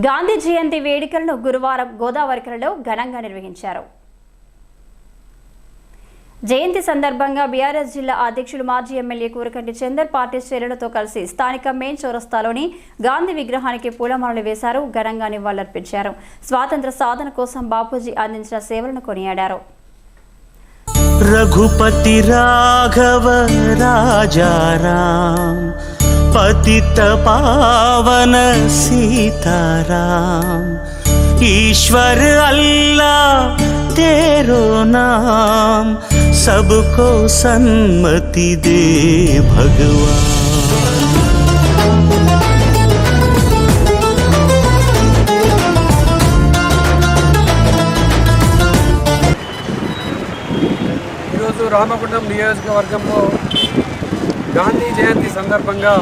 గాంధీ జయంతి వేడుకలను గురువారం గోదావరికరలో ఘనంగా నిర్వహించారు. జయంతి సందర్భంగా బీఆర్ఎస్ జిల్లా అధ్యక్షుడు మాజీ ఎమ్మెల్యే కూరకంటి చందర్ పార్టీ శ్రేణులతో కలిసి స్థానిక మెయిన్ చౌరస్తాలోని గాంధీ విగ్రహానికి పూలమాలలు వేశారు ఘనంగా నివాళులర్పించారు. స్వాతంత్ర సాధన కోసం బాపూజీ అందించిన సేవలను కొనియాడారు. రఘుపతి రాఘవ రాజారా पतित पावन सीताराम ईश्वर अल्लाह तेरो नाम सबको सन्मति दे भगवान ఈరోజు రామగుండం నియోజకవర్గంలో గాంధీ జయంతి సందర్భంగా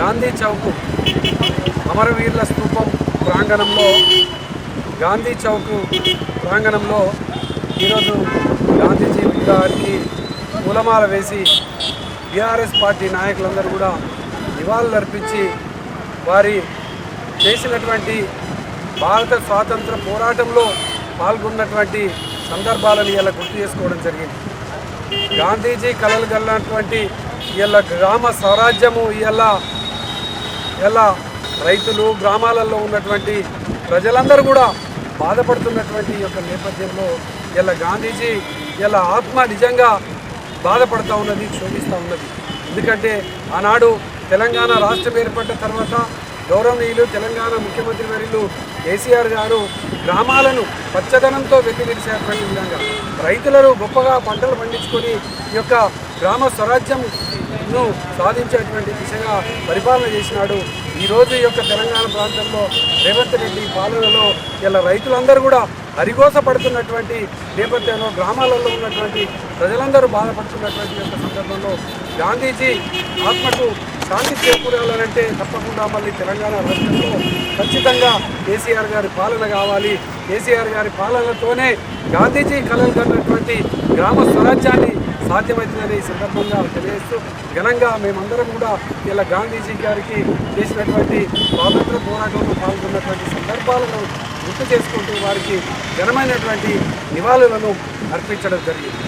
గాంధీ చౌక్ అమరవీరుల స్థూపం ప్రాంగణంలో గాంధీ చౌక్ ప్రాంగణంలో ఈరోజు గాంధీజీ గారికి పూలమాల వేసి బీఆర్ఎస్ పార్టీ నాయకులందరూ కూడా నివాళులర్పించి వారి చేసినటువంటి భారత స్వాతంత్ర పోరాటంలో పాల్గొన్నటువంటి సందర్భాలను ఇలా గుర్తు చేసుకోవడం జరిగింది. గాంధీజీ కలలు గల్లినటువంటి ఇలా గ్రామ స్వరాజ్యము ఇలా ఇలా రైతులు గ్రామాలలో ఉన్నటువంటి ప్రజలందరూ కూడా బాధపడుతున్నటువంటి యొక్క నేపథ్యంలో ఇలా గాంధీజీ ఇలా ఆత్మ నిజంగా బాధపడుతూ ఉన్నది క్షోభిస్తూ ఉన్నది. ఎందుకంటే ఆనాడు తెలంగాణ రాష్ట్రం ఏర్పడ్డ తర్వాత గౌరవనీయులు తెలంగాణ ముఖ్యమంత్రి వర్యులు కేసీఆర్ గారు గ్రామాలను పచ్చదనంతో వెతికిడిసేటువంటి విధంగా రైతులను గొప్పగా పంటలు పండించుకొని ఈ యొక్క గ్రామ స్వరాజ్యం ను సాధించేటువంటి దిశగా పరిపాలన చేసినాడు. ఈరోజు ఈ యొక్క తెలంగాణ ప్రాంతంలో రేవంత్ రెడ్డి పాలనలో ఇలా రైతులందరూ కూడా హరిగోస పడుతున్నటువంటి నేపథ్యంలో గ్రామాలలో ఉన్నటువంటి ప్రజలందరూ బాధపడుతున్నటువంటి యొక్క సందర్భంలో గాంధీజీ ఆత్మకు శాంతి చేకూరాలంటే తప్పకుండా మళ్ళీ తెలంగాణ రాష్ట్రంలో ఖచ్చితంగా కేసీఆర్ గారి పాలన కావాలి. కేసీఆర్ గారి పాలనతోనే గాంధీజీ కలలు కన్నటువంటి గ్రామ స్వరాజ్యాన్ని సాధ్యమవుతుందని ఈ సందర్భంగా తెలియజేస్తూ ఘనంగా మేమందరం కూడా ఇలా గాంధీజీ గారికి చేసినటువంటి స్వాతంత్ర పోరాటంలో పాల్గొన్నటువంటి సందర్భాలను గుర్తు చేసుకుంటూ వారికి ఘనమైనటువంటి నివాళులను అర్పించడం జరిగింది.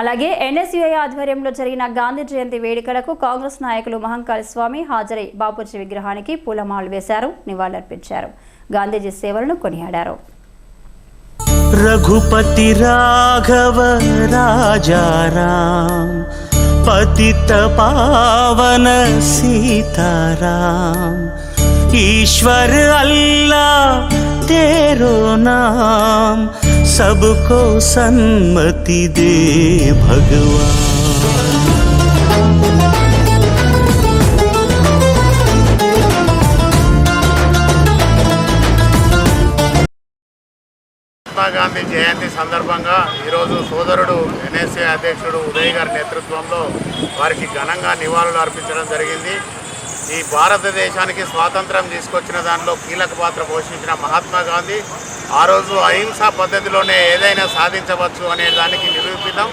అలాగే ఎన్ఎస్యుఐ ఆధ్వర్యంలో జరిగిన గాంధీ జయంతి వేడుకలకు కాంగ్రెస్ నాయకులు మహంకాళ స్వామి హాజరై బాపూజీ విగ్రహానికి పూలమాలు వేశారు నివాళులర్పించారు. గాంధీజీ సేవలను కొనియాడారు. रघुपति राघव राजा राम पतित पावन सीताराम ईश्वर अल्लाह तेरो नाम सबको सन्मति दे भगवान గాంధీ జయంతి సందర్భంగా ఈరోజు సోదరుడు ఎన్ఎస్ఏ అధ్యక్షుడు ఉదయ్ గారి నేతృత్వంలో వారికి ఘనంగా నివాళులు అర్పించడం జరిగింది. ఈ భారతదేశానికి స్వాతంత్రం తీసుకొచ్చిన దానిలో కీలక పాత్ర పోషించిన మహాత్మా గాంధీ ఆ రోజు అహింసా పద్ధతిలోనే ఏదైనా సాధించవచ్చు అనే దానికి నిరూపితం.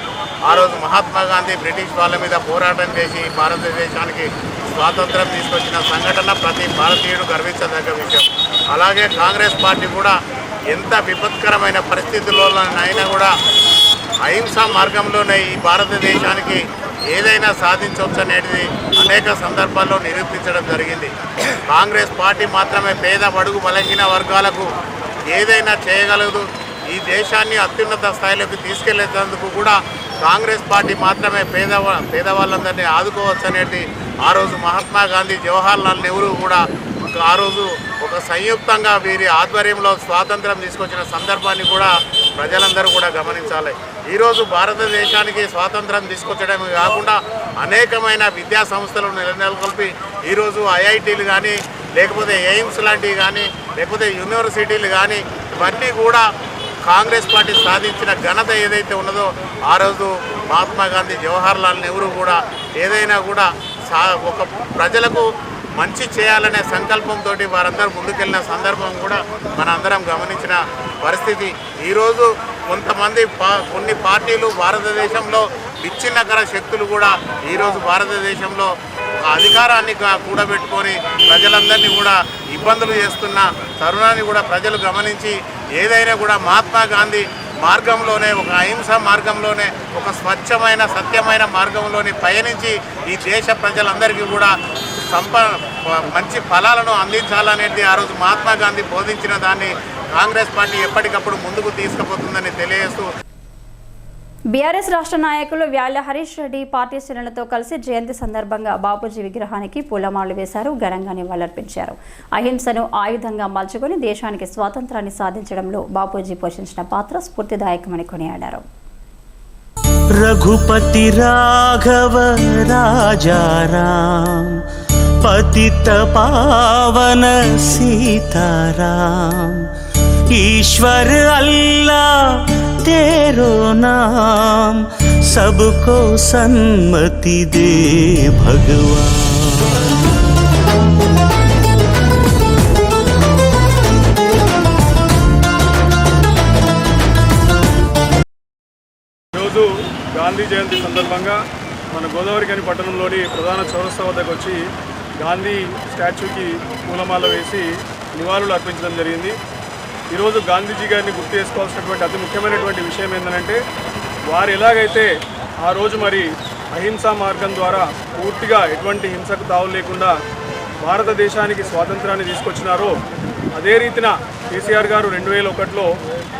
ఆ రోజు మహాత్మా గాంధీ బ్రిటిష్ వాళ్ళ మీద పోరాటం చేసి భారతదేశానికి స్వాతంత్రం తీసుకొచ్చిన సంఘటన ప్రతి భారతీయుడు గర్వించదగ్గ విషయం. అలాగే కాంగ్రెస్ పార్టీ కూడా ఎంత విపత్కరమైన పరిస్థితుల్లోనైనా కూడా అహింసా మార్గంలోనే ఈ భారతదేశానికి ఏదైనా సాధించవచ్చు అనేది అనేక సందర్భాల్లో నిరూపించడం జరిగింది. కాంగ్రెస్ పార్టీ మాత్రమే పేద బడుగు బలహీన వర్గాలకు ఏదైనా చేయగలదు. ఈ దేశాన్ని అత్యున్నత స్థాయిలోకి తీసుకెళ్ళేందుకు కూడా కాంగ్రెస్ పార్టీ మాత్రమే పేదవా పేదవాళ్ళందరినీ ఆదుకోవచ్చు అనేది ఆ రోజు మహాత్మా గాంధీ జవహర్లాల్ నెహ్రూ కూడా ఆ రోజు సంయుక్తంగా వీరి ఆధ్వర్యంలో స్వాతంత్రం తీసుకొచ్చిన సందర్భాన్ని కూడా ప్రజలందరూ కూడా గమనించాలి. ఈరోజు భారతదేశానికి స్వాతంత్రం తీసుకొచ్చడమే కాకుండా అనేకమైన విద్యా సంస్థలను నెలనెలకొల్పి ఈరోజు ఐఐటీలు కానీ లేకపోతే ఎయిమ్స్ లాంటివి కానీ లేకపోతే యూనివర్సిటీలు కానీ ఇవన్నీ కూడా కాంగ్రెస్ పార్టీ సాధించిన ఘనత ఏదైతే ఉన్నదో ఆ రోజు మహాత్మా గాంధీ జవహర్ లాల్ నెహ్రూ కూడా ఏదైనా కూడా ఒక ప్రజలకు మంచి చేయాలనే సంకల్పంతో వారందరూ ముందుకెళ్ళిన సందర్భం కూడా మనందరం గమనించిన పరిస్థితి. ఈరోజు కొంతమంది కొన్ని పార్టీలు భారతదేశంలో విచ్ఛిన్నకర శక్తులు కూడా ఈరోజు భారతదేశంలో అధికారాన్ని కూడబెట్టుకొని ప్రజలందరినీ కూడా ఇబ్బందులు చేస్తున్న తరుణాన్ని కూడా ప్రజలు గమనించి ఏదైనా కూడా మహాత్మా గాంధీ మార్గంలోనే ఒక అహింస మార్గంలోనే ఒక స్వచ్ఛమైన సత్యమైన మార్గంలోని పయనించి ఈ దేశ ప్రజలందరికీ కూడా సంప మంచి ఫలాలను అందించాలనేది ఆ రోజు మహాత్మా గాంధీ బోధించిన దాన్ని కాంగ్రెస్ పార్టీ ఎప్పటికప్పుడు ముందుకు తీసుకుపోతుందని తెలియజేస్తూ బీఆర్ఎస్ రాష్ట్ర నాయకులు వ్యాల హరీష్ రెడ్డి పార్టీ శ్రేణులతో కలిసి జయంతి సందర్భంగా బాపూజీ విగ్రహానికి పూలమాలు వేశారు ఘనంగా నివాళులర్పించారు. అహింసను ఆయుధంగా మలుచుకొని దేశానికి స్వాతంత్రాన్ని సాధించడంలో బాపూజీ పోషించిన పాత్ర స్ఫూర్తిదాయకమని కొనియాడారు. రఘుపతి రాఘవ రాజారాం పతిత పావన సీతారాం ఈశ్వర్ అల్లా तेरो नाम सबको सन्मति दे भगवान ఈరోజు గాంధీ జయంతి సందర్భంగా మన గోదావరి గని పట్టణంలోని ప్రధాన చౌరస్తా వద్దకు వచ్చి గాంధీ స్టాచ్యూకి పూలమాల వేసి నివాళులు అర్పించడం జరిగింది ఈరోజు గాంధీజీ గారిని గుర్తు చేసుకోవాల్సినటువంటి అతి ముఖ్యమైనటువంటి విషయం ఏంటంటే వారు ఎలాగైతే ఆ రోజు మరి అహింసా మార్గం ద్వారా పూర్తిగా ఎటువంటి హింసకు తావు లేకుండా భారతదేశానికి స్వాతంత్రాన్ని తీసుకొచ్చినారో అదే రీతిన కేసీఆర్ గారు రెండు వేల ఒకటిలో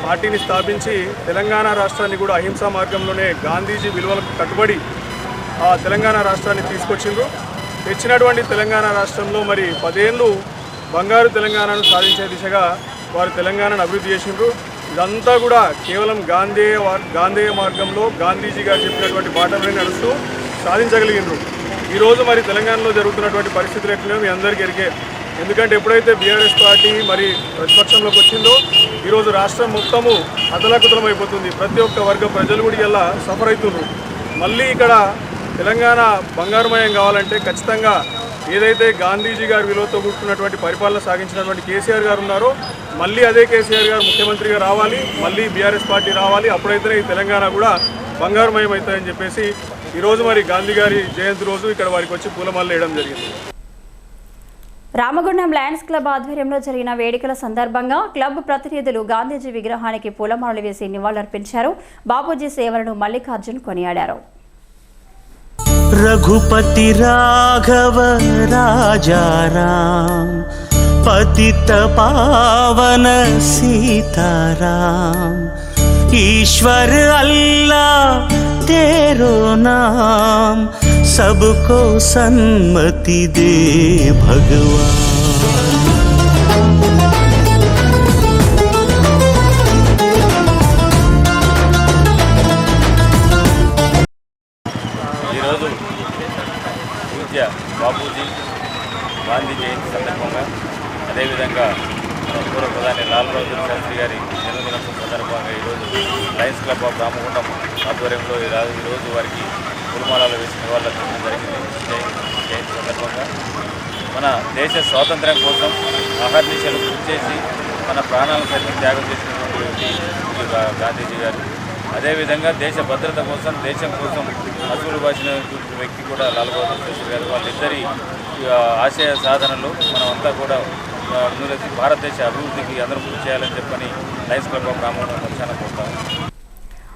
పార్టీని స్థాపించి తెలంగాణ రాష్ట్రాన్ని కూడా అహింసా మార్గంలోనే గాంధీజీ విలువలకు కట్టుబడి ఆ తెలంగాణ రాష్ట్రాన్ని తీసుకొచ్చిండ్రు. తెచ్చినటువంటి తెలంగాణ రాష్ట్రంలో మరి పదేళ్ళు బంగారు తెలంగాణను సాధించే దిశగా వారు తెలంగాణను అభివృద్ధి చేసిండ్రు. ఇదంతా కూడా కేవలం గాంధేయ గాంధేయ మార్గంలో గాంధీజీ గారు చెప్పినటువంటి బాటలోనే నడుస్తూ సాధించగలిగిండ్రు. ఈరోజు మరి తెలంగాణలో జరుగుతున్నటువంటి పరిస్థితులు ఎట్లనే మీ అందరికీ ఎరిగే. ఎందుకంటే ఎప్పుడైతే బీఆర్ఎస్ పార్టీ మరి ప్రతిపక్షంలోకి వచ్చిందో ఈరోజు రాష్ట్రం మొత్తము అతలాకుతలం అయిపోతుంది ప్రతి ఒక్క వర్గ ప్రజలు కూడా ఇలా సఫర్ అవుతున్నారు మళ్ళీ ఇక్కడ తెలంగాణ బంగారుమయం కావాలంటే ఖచ్చితంగా ఏదైతే గాంధీజీ గారి విలువతో కూర్చున్నటువంటి పరిపాలన సాగించినటువంటి కేసీఆర్ గారు ఉన్నారో మళ్ళీ అదే కేసీఆర్ గారు ముఖ్యమంత్రిగా రావాలి మళ్ళీ బీఆర్ఎస్ పార్టీ రావాలి అప్పుడైతేనే ఈ తెలంగాణ కూడా బంగారుమయం అవుతాయని చెప్పేసి ఈరోజు మరి గాంధీ గారి జయంతి రోజు ఇక్కడ వారికి వచ్చి పూలమాల వేయడం జరిగింది. రామగుండం లయన్స్ క్లబ్ ఆధ్వర్యంలో జరిగిన వేడుకల సందర్భంగా క్లబ్ ప్రతినిధులు గాంధీజీ విగ్రహానికి పూలమాలలు వేసి నివాళులర్పించారు. బాపూజీ సేవలను మల్లికార్జున్ కొనియాడారు. रघुपति राघव राजा राम पतित पावन सीताराम ईश्वर अल्लाह तेरो नाम सबको सन्मति दे भगवान సందర్భంగా అదేవిధంగా పూర్వ ప్రధాని లాల్ బహదూర్ శాస్త్రి గారి జన్మదినోత్సవం సందర్భంగా ఈరోజు లయన్స్ క్లబ్ ఆఫ్ రామగుండం ఆధ్వర్యంలో ఈ ఈరోజు వారికి పూలమాలలు వేసి నివాళులర్పించడం జరిగింది. జయంతి సందర్భంగా. మన దేశ స్వాతంత్ర్యం కోసం అహర్నిశలు కృషి చేసి మన ప్రాణాలను సైతం త్యాగం చేసినటువంటి గాంధీజీ గారు అదేవిధంగా దేశ భద్రత కోసం దేశం కోసం అసూలు బాసినటువంటి వ్యక్తి కూడా లాల్ బహదూర్ శాస్త్రి గారు వాళ్ళిద్దరి ఆశయ సాధనలు మనమంతా కూడా ఆ, ముందుకు భారతదేశ అభివృద్ధికి అందరూ కృషి చేయాలని చెప్పని లయన్స్ క్లబ్ ఆఫ్ రామోహన్ పక్షాన కోరుతాము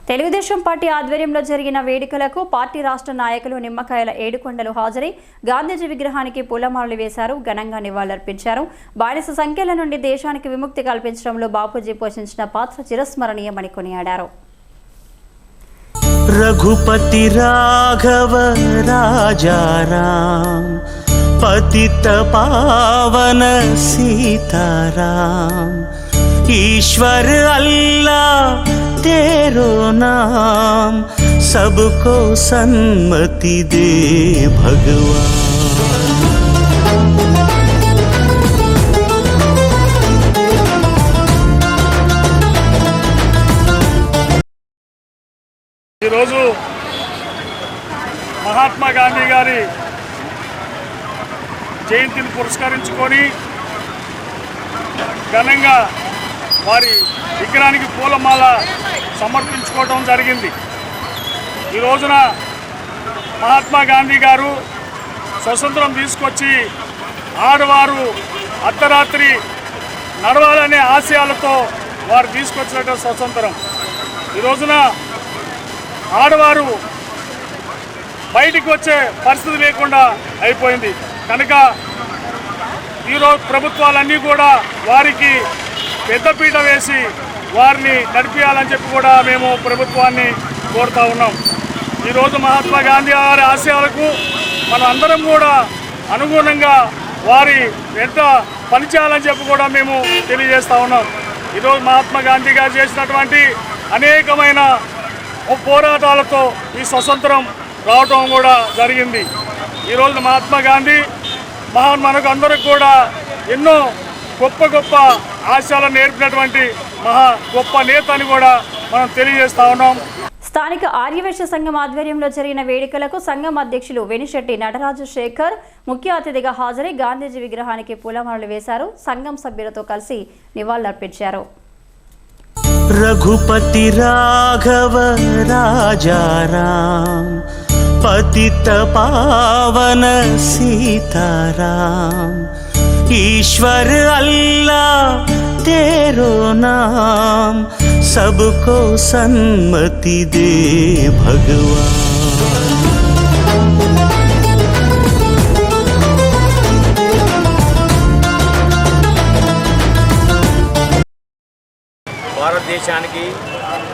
తెలుగుదేశం పార్టీ ఆధ్వర్యంలో జరిగిన వేడుకలకు పార్టీ రాష్ట్ర నాయకులు నిమ్మకాయల ఏడుకొండలు హాజరై గాంధీజీ విగ్రహానికి పూలమాలలు వేశారు ఘనంగా నివాళులర్పించారు. బానిస సంఖ్యల నుండి దేశానికి విముక్తి కల్పించడంలో బాపూజీ పోషించిన పాత్ర చిరస్మరణీయమని కొనియాడారు. रघुपति राघव राजा राम पतित पावन सीताराम ईश्वर अल्लाह तेरो नाम सबको सन्मति दे भगवान ఈరోజు మహాత్మా గాంధీ గారి జయంతిని పురస్కరించుకొని ఘనంగా వారి విగ్రహానికి పూలమాల సమర్పించుకోవడం జరిగింది. ఈ రోజున మహాత్మా గాంధీ గారు స్వతంత్రం తీసుకొచ్చి ఆడవారు అర్ధరాత్రి నడవాలనే ఆశయాలతో వారు తీసుకొచ్చినటువంటి స్వతంత్రం. ఈ రోజున ఆడవారు బయటికి వచ్చే పరిస్థితి లేకుండా అయిపోయింది. కనుక ఈరోజు ప్రభుత్వాలన్నీ కూడా వారికి పెద్దపీట వేసి వారిని నడిపించాలని చెప్పి కూడా మేము ప్రభుత్వాన్ని కోరుతా ఉన్నాం. ఈరోజు మహాత్మా గాంధీ గారి ఆశయాలకు మనం అందరం కూడా అనుగుణంగా వారి ఎంత పనిచేయాలని చెప్పి కూడా మేము తెలియజేస్తూ ఉన్నాం. ఈరోజు మహాత్మా గాంధీ గారు చేసినటువంటి అనేకమైన పోరాటాలతో ఈ స్వతంత్రం రావటం కూడా జరిగింది. ఈరోజు మహాత్మా గాంధీ మహాన్ మనకు అందరికి కూడా ఎన్నో గొప్ప గొప్ప ఆశయాలను నేర్పినటువంటి మహా గొప్ప నేత అని కూడా మనం తెలియజేస్తా ఉన్నాం. స్థానిక ఆర్యవేశ సంఘం ఆధ్వర్యంలో జరిగిన వేడుకలకు సంఘం అధ్యక్షులు వెనిశెట్టి నటరాజు శేఖర్ ముఖ్య అతిథిగా హాజరై గాంధీజీ విగ్రహానికి పూలమాలలు వేశారు. సంఘం సభ్యులతో కలిసి నివాళులర్పించారు. रघुपति राघव राजा राम पतित पावन सीताराम ईश्वर अल्लाह तेरो नाम सबको सन्मति दे भगवान దేశానికి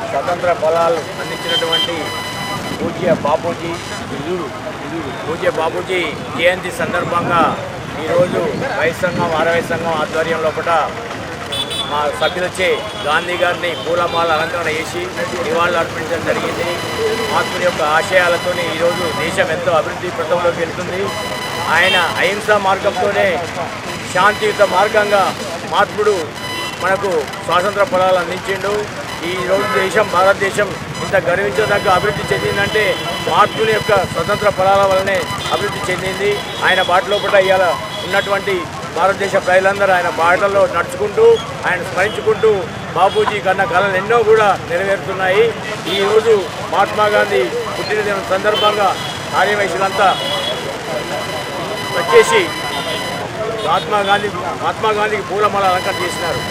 స్వతంత్ర బలాలు అందించినటువంటి పూజ్య బాపూజీ. విధుడు పూజ్య బాపూజీ జయంతి సందర్భంగా ఈరోజు వైస్ సంఘం ఆరవై సంఘం ఆధ్వర్యంలో మా సభ్యులచే గాంధీ గారిని పూలమాల అలంకరణ చేసి నివాళులు అర్పించడం జరిగింది. మహాత్ముని యొక్క ఆశయాలతోనే ఈరోజు దేశం ఎంతో అభివృద్ధి పథంలోకి వెళ్తుంది. ఆయన అహింసా మార్గంతోనే శాంతియుత మార్గంగా మహాత్ముడు మనకు స్వాతంత్ర ఫలాలు అందించిండు. ఈ రోజు దేశం భారతదేశం ఇంత గర్వించదగ్గ అభివృద్ధి చెందిందంటే మార్పుల యొక్క స్వతంత్ర ఫలాల వల్లనే అభివృద్ధి చెందింది. ఆయన బాటలో కూడా ఇవాళ ఉన్నటువంటి భారతదేశ ప్రజలందరూ ఆయన బాటలో నడుచుకుంటూ ఆయన స్మరించుకుంటూ బాపూజీ కన్న కళలు ఎన్నో కూడా నెరవేరుతున్నాయి. ఈ రోజు మహాత్మా గాంధీ పుట్టినదినం సందర్భంగా కార్యవేశులంతా వచ్చేసి మహాత్మా గాంధీ మహాత్మా గాంధీకి పూలమాల అలంకరణ చేసినారు.